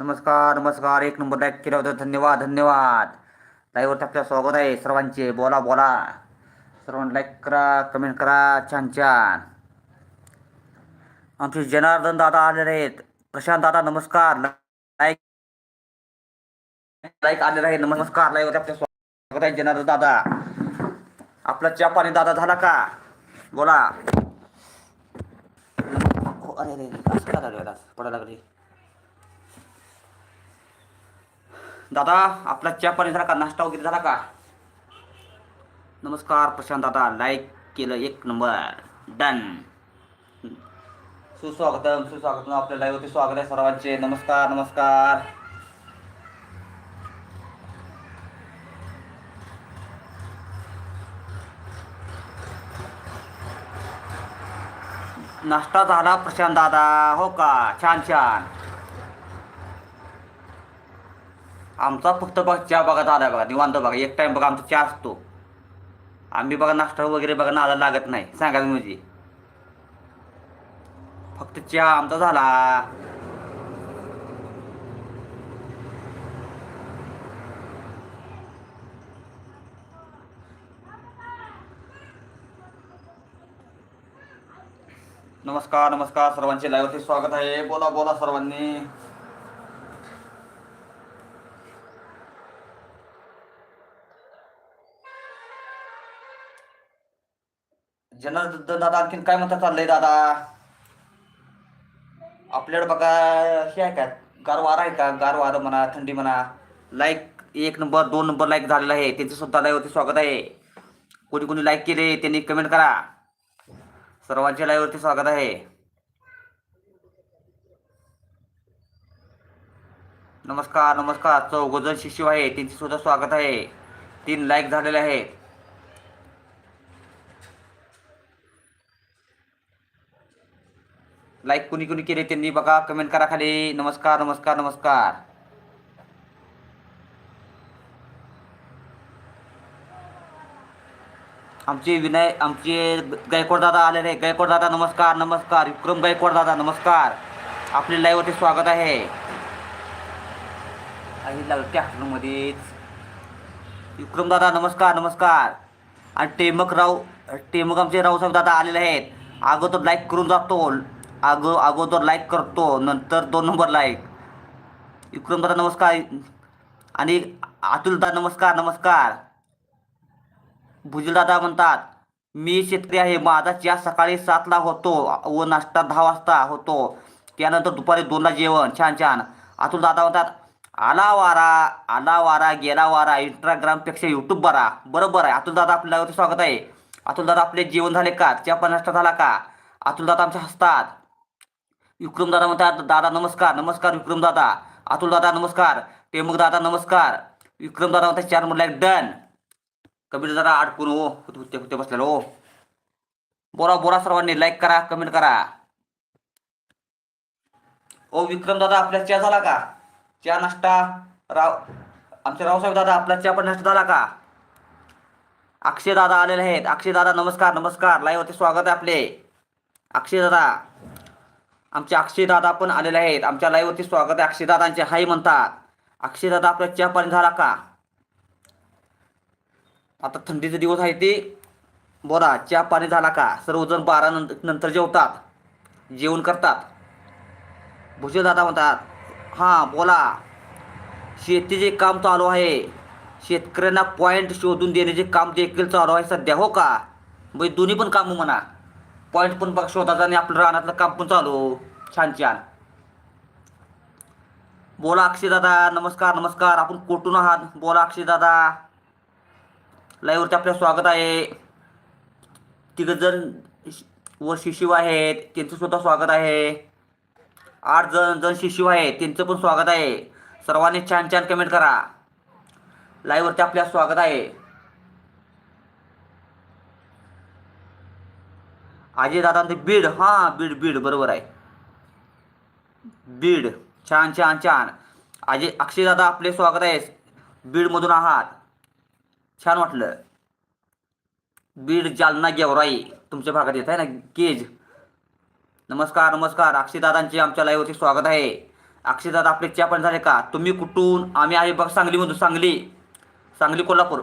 नमस्कार नमस्कार. एक नंबर लाईक केला होता धन्यवाद. धन्यवाद लाईव्हवरती आपलं स्वागत आहे सर्वांचे. बोला बोला. सर्वांनी लाईक करा कमेंट करा. छान छान. आमचे जनार्दन दादा आलेले आहेत. प्रशांत दादा नमस्कार. लाईक लाईक आलेला आहे नमस्कार. लाईव्हवरती आपलं स्वागत आहे जनार्दन दादा. आपला चहा पाणी दादा झाला का? बोला. अरे अरे असं का झालं पडायला लागली. दादा, आपला चहा पाणी झाला का? नाश्ता वगैरे झाला का? नमस्कार, प्रशांत दादा. लाईक केलं एक नंबर डन सुस्वागतम सुस्वागतम. आपल्या लाईव्ह होते स्वागत आहे सर्वांचे. नमस्कार नमस्कार. नाश्ता झाला, प्रशांत दादा. हो का? छान छान. आमचा फक्त बघा चहा बघा आला बघा निवांत बघा एक टाइम बघा आमचा चहा असतो. आम्ही बघा नाश्ता वगैरे बघा नाला लागत नाही. सांगा म्हणजे. फक्त चहा आमचा झाला. नमस्कार नमस्कार सर्वांचे लाईव्हचे स्वागत आहे. बोला बोला सर्वांनी. जनार्दन दादा आणखीन काय म्हणता चाललंय दादा? आपल्याकडे बघा हे आहे का? गार वारा आहे का? गार वारं म्हणा थंडी म्हणा. लाईक एक नंबर दोन नंबर लाईक झालेला आहे. त्यांचं सुद्धा लाईव्हवरती स्वागत आहे. कोणी कोणी लाईक केले त्यांनी कमेंट करा. सर्वांच्या लाईव्हवरती स्वागत आहे. नमस्कार नमस्कार. चौघजण शिशू आहे. त्यांचे सुद्धा स्वागत आहे. तीन लाईक झालेले आहेत. लाईक कुणी कुणी केले त्यांनी बघा कमेंट करा खाली नमस्कार नमस्कार नमस्कार आमचे विनय आमचे गायकवाड दादा आलेले आहे गायकवाड दादा नमस्कार नमस्कार विक्रम गायकवाड दादा नमस्कार आपले लाईव्हवरती स्वागत आहे. मध्येच विक्रम दादा नमस्कार नमस्कार आणि टेमक राव टेमक आमचे रावसाहेब दादा आलेले आहेत. अगोदर लाईक करून जातो. अगो अगोदर लाईक करतो नंतर दोन नंबर लाईक विक्रम दादा नमस्कार. आणि अतुल दादा नमस्कार नमस्कार. भुजल दादा म्हणतात मी शेतकरी आहे माझा चहा सकाळी सातला होतो व नाश्ता दहा वाजता होतो. त्यानंतर दुपारी दोनला जेवण. छान छान. अतुल दादा म्हणतात आला वारा आला वारा गेला वारा इंस्टाग्रामपेक्षा यूट्यूब बरा. बरोबर आहे. अतुल दादा आपल्यावरती स्वागत आहे. अतुल दादा आपले जेवण झाले का? चहा पण नाश्ता झाला का? अतुल दादा आमच्या हसतात. विक्रम दादा म्हणतात दादा नमस्कार नमस्कार विक्रम दादा अतुल दादा नमस्कार टेमुक दादा नमस्कार. विक्रम दादा म्हणतात चार म्हणला डन. कमेंट जरा अडकून हो होते होते बसलेलो हो. बोरा बोरा सर्वांनी लाईक करा कमेंट करा. ओ विक्रम दादा आपल्या चहा झाला का? चहा नाश्ता? राव आमचे रावसाहेब दादा आपला चहा पण नाश्ता झाला का? अक्षय दादा आलेले आहेत. अक्षय दादा नमस्कार नमस्कार. लाईव्ह होते स्वागत आहे आपले. अक्षय दादा आमचे अक्षयदादा पण आलेले आहेत. आमच्या लाईव्हवरती स्वागत आहे. अक्षयदादांचे हाय म्हणतात. अक्षयदादा आपल्या आपला चहा पाणी झाला का? आता थंडीचे दिवस आहे ते. बोला चहा पाणी झाला का? सर्वजण बारा नंतर नंतर जेवतात. जेवण करतात. भुजल दादा म्हणतात हां बोला. शेतीचे काम चालू आहे. शेतकऱ्यांना पॉईंट शोधून देण्याचे काम देखील चालू आहे सध्या हो का? म्हणजे दोन्ही पण कामं म्हणा. पॉईंट पण बघ शोधायचं आणि आपलं रानातलं काम पण चालू. छान छान बोला अक्षय दादा नमस्कार नमस्कार. आपण कुठून आहात? बोला अक्षय दादा. लाईव्हवरती आपलं स्वागत आहे. तिघ जण व शिशिव आहेत. त्यांचं सुद्धा स्वागत आहे. आठ जण जण शिशिव आहेत. त्यांचं पण स्वागत आहे. सर्वांनी छान छान कमेंट करा. लाईव्हवरती आपल्या स्वागत आहे. अजय ते बीड. हां बीड बीड. बरोबर आहे. बीड. छान छान छान. अजय अक्षय दादा आपले स्वागत आहे. बीडमधून आहात. छान वाटलं. बीड जालना गेवराई. तुमच्या भागात येत आहे ना केज. नमस्कार नमस्कार. अक्षयदादांचे आमच्या लाईव्हवरती स्वागत आहे. अक्षयदादा आपले चहा पण झाले का? तुम्ही कुठून? आम्ही आहे बघ सांगलीमधून सांगली. सांगली कोल्हापूर.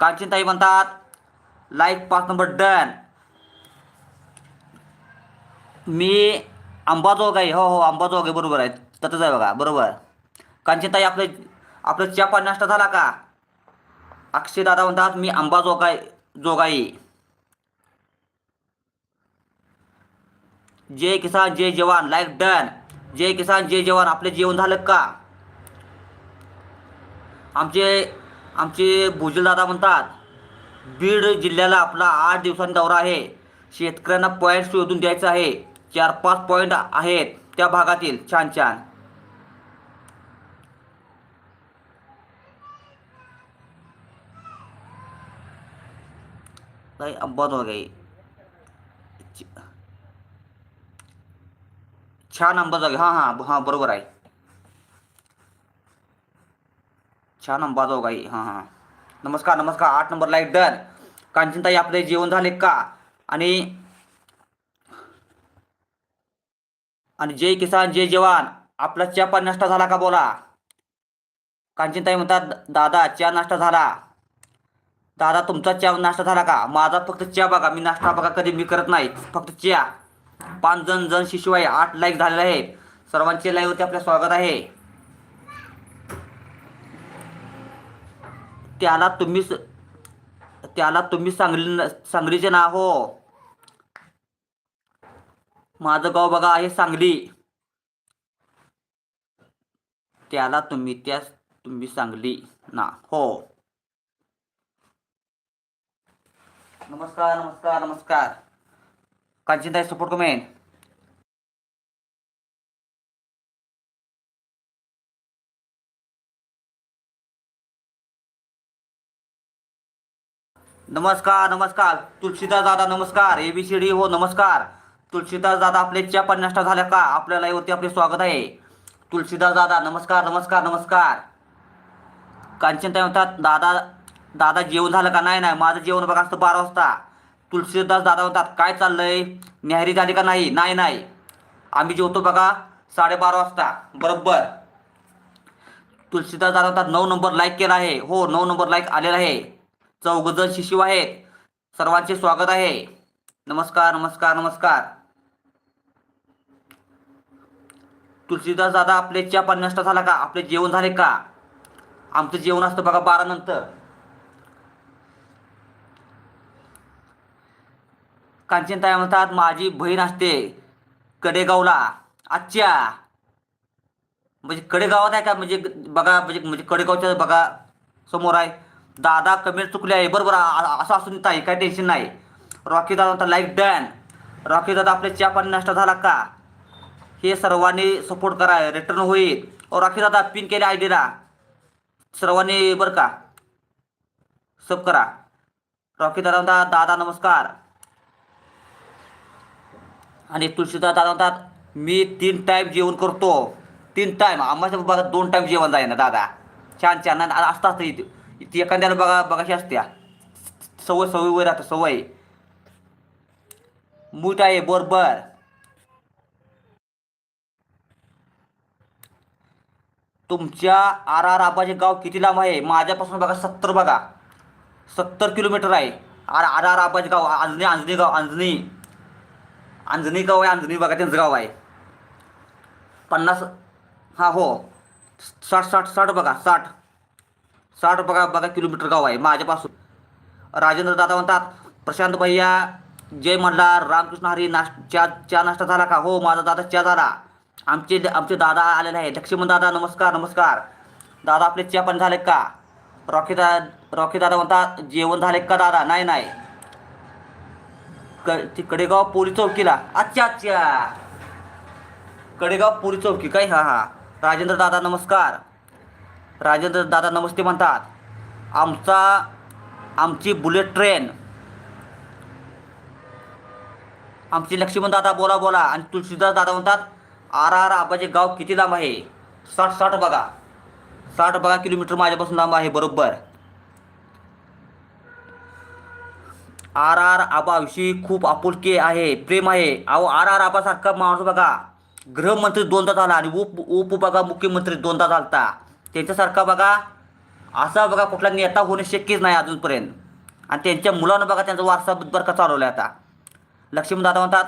कांचनताई म्हणतात लाईक पाच नंबर डन मी अंबाजोगाई हो हो अंबाजोगाई बरोबर आहे. तसंच आहे बघा बरोबर. कांचनताई आपलं आपलं चहा पाणी नाश्ता झाला का? अक्षय दादा म्हणतात मी अंबाजोगाई जोगाई. जय किसान जय जवान लाईक डन जय किसान जय जवान आपले जेवण झालं का? आमचे आमचे भुजल दादा म्हणतात बीड जिल्ह्याला आपला आठ दिवसांचा दौरा आहे. शेतकऱ्यांना पॉईंट शोधून द्यायचं आहे. चार पाच पॉईंट आहेत त्या भागातील. छान छान. काही अंबाद वगैरे छान अंबाजोगाई हां हां हां बरोबर आहे. छान अंबाजोगाई. हां हां. नमस्कार नमस्कार. आठ नंबर लाइट डन कांचनताई आपले जेवण झाले का? आणि आणि जय किसान जय जवान. आपला चहा पण नाश्ता झाला का बोला? कांचनताई म्हणतात दादा चहा नाश्ता झाला. दादा तुमचा चहा नाश्ता झाला का? माझा फक्त चहा बघा. मी नाश्ता बघा. कधी मी करत नाही. फक्त चहा. पाच जण जण शिशू आहे आठ लाईक झालेले आहेत. सर्वांचे लाईव्हवरती आपलं स्वागत आहे. त्याला तुम्ही त्याला तुम्ही सांगली सांगलीचे ना हो. माझं गाव बघा आहे सांगली. त्याला तुम्ही त्या तुम्ही सांगली ना हो. नमस्कार नमस्कार नमस्कार. कांचनताई सपोर्ट कमेंट नमस्कार नमस्कार. तुलसीदास दादा नमस्कार. एबीसीडी हो नमस्कार. तुलसीदास दादा आपले च्या पाणी झाल्या का? आपल्या लाईव्हवरती आपले स्वागत आहे. तुलसीदास दादा नमस्कार नमस्कार नमस्कार. कांचनताई म्हणतात दादा दादा जेवण झालं का? नाही नाही. माझं जेवण बघा असतं बारा वाजता. तुलसीदास दादा म्हणतात काय चाललंय? न्याहरी झाली का नाही? नाही नाही. आम्ही जेवतो बघा साडेबारा वाजता. बरोबर. तुलसीदास दादा म्हणतात नऊ नंबर लाईक केला आहे. हो नऊ नंबर लाईक आलेला आहे. चौघजण शिशू आहेत. सर्वांचे स्वागत आहे. नमस्कार नमस्कार नमस्कार. तुलसीदास दादा आपले चहा पन्नास झाला का? आपले जेवण झाले का? आमचं जेवण असतं बघा बारा नंतर. कांचनताई म्हणतात माझी बहीण असते कडेगावला. आजच्या. म्हणजे कडेगावात आहे का? म्हणजे बघा म्हणजे म्हणजे कडेगावच्या बघा समोर आहे. दादा कमेंट चुकले आहे. बरोबर असं असून ताई काय टेन्शन नाही. रॉकी दादा म्हणतात लाईक डन रॉकी दादा आपले चहा पाणी नाश्ता झाला का? हे सर्वांनी सपोर्ट करा रिटर्न होईल. रॉकी दादा पिन केले आय डीला सर्वांनी बरं का? सब करा. रॉकी दादा म्हणतात दादा नमस्कार. आणि तुळशीदास दादा म्हणतात मी तीन टाईम जेवण करतो. तीन टाईम आम्हाला बघा दोन टाईम जेवण जाईना दादा. छान छान. आणि असतं असतं इथे. ती एखाद्याला बघा बघाशी असत्या. सवय सवय वर राहतं सवय. मूठ आहे बरोबर. तुमच्या आर आर आबाचे गाव किती लांब आहे? माझ्यापासून बघा सत्तर बघा. सत्तर किलोमीटर आहे. आर आर आर आबाचे गाव अंजनी अंजनी गाव अंजनी. अंजनी गाव आहे अंजनी बघा त्यांचं गाव आहे. पन्नास हा हो. साठ साठ साठ बघा साठ. साठ बघा बघा किलोमीटर गाव आहे माझ्यापासून. राजेंद्र दादा म्हणतात प्रशांत भैया जय म्हणला रामकृष्ण हरी नाश चा चहा नाश्ता झाला का? हो माझा दादा चा झाला. आमचे आमचे दादा आलेले आहे लक्ष्मण दादा नमस्कार नमस्कार. दादा आपले चा पण झाले का? रॉकी दादा रॉकी दादा म्हणतात जेवण झाले का दादा? नाही नाही. क ती कडेगाव पोरी चौकीला. अच्छा अच्छा. कडेगाव पोरी चौकी काय? हा हा. राजेंद्र दादा नमस्कार. राजेंद्र दादा नमस्ते म्हणतात. आमचा आमची बुलेट ट्रेन आमचे लक्ष्मण दादा बोला बोला आणि तुळशीदास दादा म्हणतात आर आर आबाचे गाव किती लांब आहे? साठ साठ बघा. साठ बघा किलोमीटर माझ्यापासून लांब आहे बरोबर. आर आर आबाविषयी खूप आपुलकी आहे प्रेम आहे. अहो आर आर आबासारखा माणूस बघा. गृहमंत्री दोनदा झाला आणि उप उप बघा मुख्यमंत्री दोनदा झालता. त्यांच्यासारखा बघा असा बघा कुठला नेता होणे शक्यच नाही अजूनपर्यंत. आणि त्यांच्या मुलानं बघा त्यांचा वारसा बरं का चालवला आता. लक्ष्मी दादा म्हणतात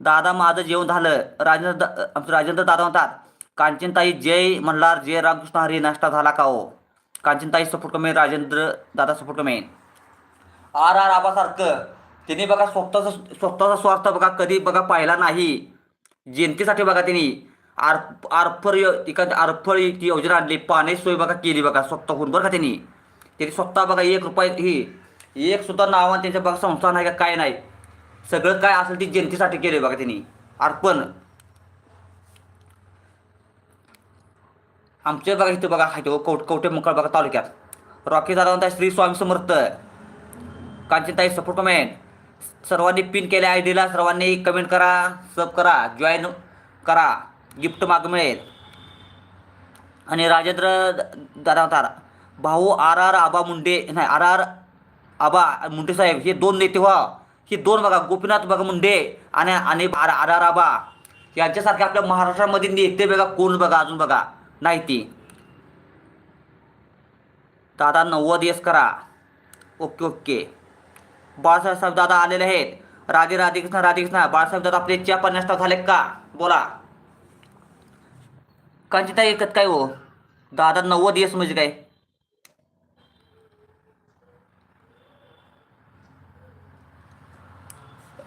दादा माझं जेवण झालं. राजेंद्र दा आमचं राजेंद्र दादा म्हणतात कांचनताई जय म्हणणार जय रामकृष्ण हरी नाश्ता झाला का हो? कांचनताई सपोर्ट कमी राजेंद्र दादा सपोर्ट कमी आर आर आबासारखं त्यांनी बघा स्वतःचा स्वतःचा स्वार्थ बघा कधी बघा पाहिला नाही. जनतेसाठी बघा त्यांनी. आर आरफळ एखादी आरफळ ती योजना आणली पाण्याची सोय बघा केली बघा स्वतःहून बरं का त्यांनी? त्यांनी स्वतः बघा एक रुपये ही एक सुद्धा नावान त्यांच्या बघा संस्था नाही का काय नाही. सगळं काय असेल ती जनतेसाठी केले बघा त्यांनी. अर्पण आमच्या बघा इथं बघा हायतो कौट कवटे मंकळ बघा तालुक्यात. रॉकी दादा श्री स्वामी समर्थ. कांचनताई सपोर्ट कमेंट सर्वांनी पिन केल्या आय डीला सर्वांनी कमेंट करा सब करा जॉईन करा. गिफ्ट माग मिळेल. आणि राजेंद्र द- दादा भाऊ आर आर आबा मुंडे नाही आर आर आबा मुंडे साहेब हे दोन नेते व्हा. हे दोन बघा गोपीनाथ बघा मुंडे आणि आणि आर आर आर आबा. यांच्यासारखे आपल्या महाराष्ट्रामध्ये नेते बघा कोण बघा अजून बघा नाही ती. दादा नव्वद येस करा. Okay okay. बाळासाहेब साहेब दादा आलेले आहेत. राधे राधेकृष्ण राधेकृष्ण बाळासाहेब दादा आपले च्या पन्नास टाक झाले का? बोला. कांचिता एकत काय हो? दादा नव्वद येस म्हणजे काय?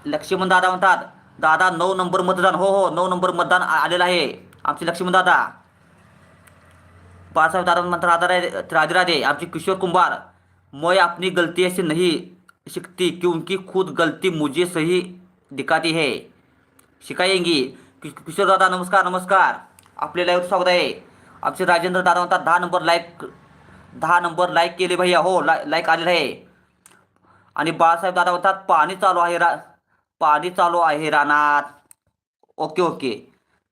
लक्ष्मण दादा म्हणतात दादा नऊ नंबर मतदान. हो हो नऊ नंबर मतदान आलेलं आहे. आमचे लक्ष्मण दादा. बाळासाहेब दादा म्हणतात राधा राधे राधे आमचे किशोर कुंभार मैं अपनी गलती ऐसे नहीं शिकती क्योंकि खुद गलती मुझे सही दिखाती है. शिकायेंगी. किशोर दादा नमस्कार नमस्कार. आपले लाईव्ह स्वागत आहे. आमचे राजेंद्र दादा म्हणतात दहा नंबर लाईक दहा नंबर लाईक केले भैया हो लाय लाईक आलेलं आहे. आणि बाळासाहेब दादा म्हणतात पाणी चालू आहे रा पाणी चालू आहे रानात. Okay okay.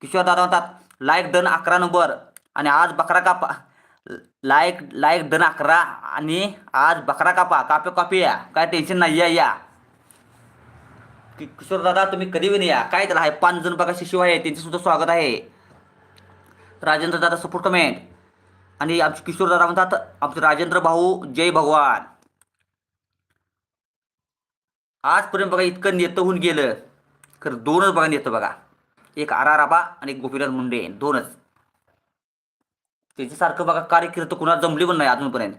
किशोर दादा म्हणतात लाईक डन अकरा नंबर आणि आज बकरा कापा लाईक लाईक डन अकरा आणि आज बकरा कापा. कापे कापी या. काय टेन्शन नाही या या. किशोर दादा तुम्ही कधी पण या. काय त्याला आहे पाच जण बघा शिशू आहे. त्यांचे सुद्धा स्वागत आहे. राजेंद्र दादा सपोर्ट कमेंट आणि आमचे किशोर दादा म्हणतात आमचे राजेंद्र भाऊ जय भगवान. आजपर्यंत बघा इतकं नेतं होऊन गेलं. खरं दोनच बघा नेतं बघा. एक आर आर आबा आणि एक गोपीनाथ मुंडे दोनच. त्याच्यासारखं बघा कार्यकिर्त कुणाला जमली पण नाही अजूनपर्यंत.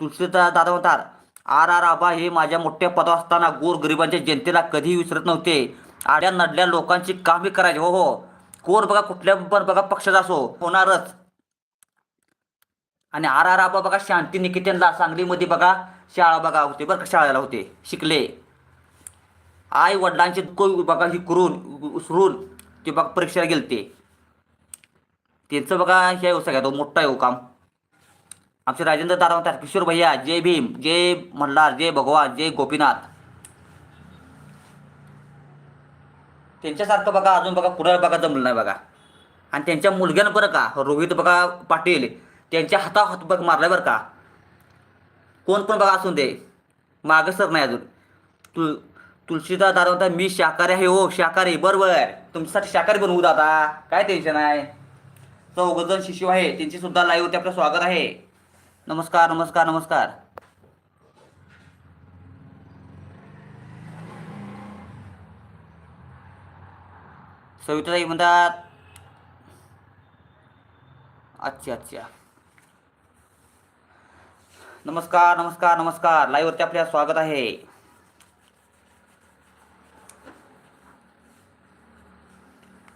तुळशीदास दादा म्हणतात आर आर आबा हे माझ्या मोठ्या पदावर असताना गोर गरिबांच्या जनतेला कधीही विसरत नव्हते. आड्या नडल्या लोकांची कामे करायचे. हो हो. कोण बघा कुठल्या पण बघा पक्षाचा असो होणारच. आणि आर आर आबा बघा शांती निकेतनला सांगलीमध्ये बघा शाळा बघा होते बरं का शाळेला होते शिकले. आई वडिलांचे बघा ही करून उसरून ते बघा परीक्षेला गेलते. त्यांचं बघा हे आहे हो सगळ्यात मोठा मोठं आहे हो काम. आमचे राजेंद्र दादा म्हणतात किशोर भैया जय भीम जय मल्हार जय भगवान जय गोपीनाथ. त्यांच्यासारखं बघा अजून बघा कुणाला बघा जमलं नाही बघा. आणि त्यांच्या मुलग्यानं बरं का रोहित बघा पाटील त्यांच्या हाता हात बघ मारलाय बरं का. कोण पण बघा असून दे. मागं सर नाही अजून. तु तुळशीदास दादा मी शाकाहारी आहे हो शाकाहारी. बरोबर. तुमच्यासाठी शाकाहारी बनवू दादा. काय टेन्शन आहे? चौघजण शिशू आहे. त्यांची सुद्धा होते आपलं स्वागत आहे. नमस्कार नमस्कार नमस्कार. सविताताई म्हणतात अच्छा अच्छा नमस्कार नमस्कार नमस्कार लाईव्हवरती आपल्या स्वागत आहे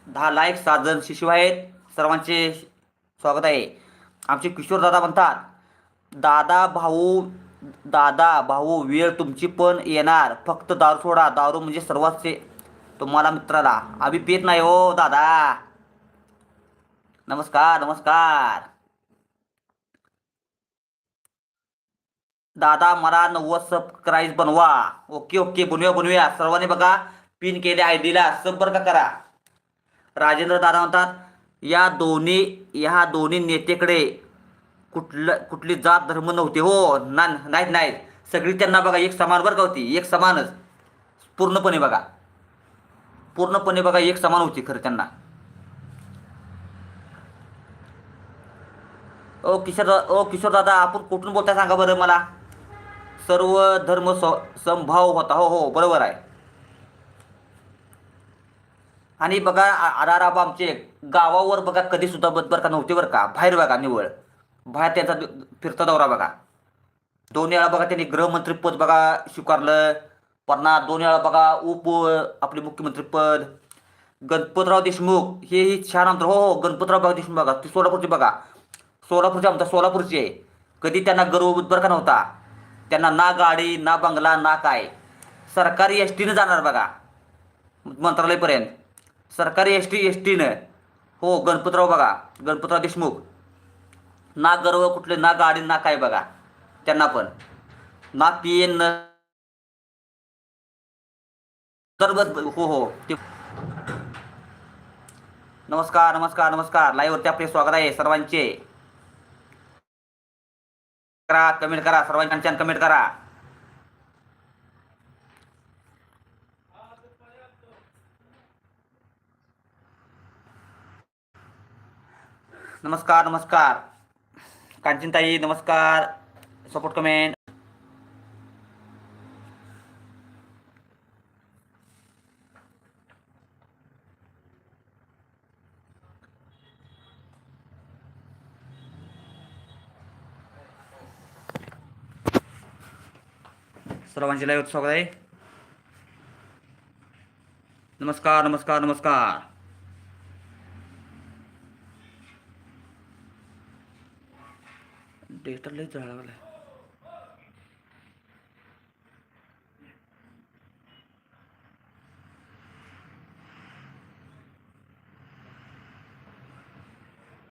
दहा लाईक सात जण शिशू आहेत. सर्वांचे स्वागत आहे. आमचे किशोर दादा म्हणतात दादा भाऊ दादा भाऊ वेळ तुमची पण येणार. फक्त दारू सोडा. दारू म्हणजे सर्वांचे तुम्हाला मित्राला. आम्ही पित नाही हो दादा. नमस्कार नमस्कार. दादा मला नव्वद सबस्क्राईब बनवा. ओके ओके बनवूया बनवूया सर्वांनी बघा पिन केल्या आय डीला संपर्क करा? राजेंद्र दादा म्हणतात या दोन्ही ह्या दोन्ही नेतेकडे कुठलं कुठली जात धर्म नव्हते हो. ना नाहीत नाहीत. सगळी त्यांना बघा एक समान बरं का होती? एक समानच. पूर्णपणे बघा. पूर्णपणे बघा एक समान होती खरं त्यांना. ओ किशोर ओ किशोर दादा आपण कुठून बोलताय सांगा बरं मला. सर्व धर्म स- होता. हो हो बरोबर आहे. आणि बघा आ- आराराबा आमचे गावावर बघा कधी सुद्धा बदबर का नव्हते बरं का. बाहेर बघा निवळ बाहेर त्यांचा फिरता दौरा बघा. दोन वेळा बघा त्यांनी गृहमंत्रीपद बघा स्वीकारलं. पन्ना दोन वेळा बघा उप आपले मुख्यमंत्रीपद गणपतराव देशमुख हेही छान आमदार. हो हो गणपतराव बघा देशमुख बघा ते सोलापूरचे बघा. सोलापूरचे आमदार सोलापूरचे. कधी त्यांना गर्व बरं का नव्हता? त्यांना ना गाडी ना बंगला ना काय? सरकारी एस टीनं जाणार बघा. मंत्रालयपर्यंत. सरकारी एस टी एस टीनं हो गणपतराव बघा गणपतराव देशमुख. ना गर्व कुठले ना गाडी ना काय बघा. त्यांना पण. ना पी एन अंतर्गत हो हो. ते नमस्कार नमस्कार नमस्कार. लाईव्हवरती आपले स्वागत आहे सर्वांचे. करा कमेंट करा सर्वांच्या कमेंट करा. नमस्कार नमस्कार. कांचनताई नमस्कार. सपोर्ट कमेंट सर्वांचे लाईव्ह स्वागत आहे. नमस्कार नमस्कार नमस्कार. डेटर लय जळाला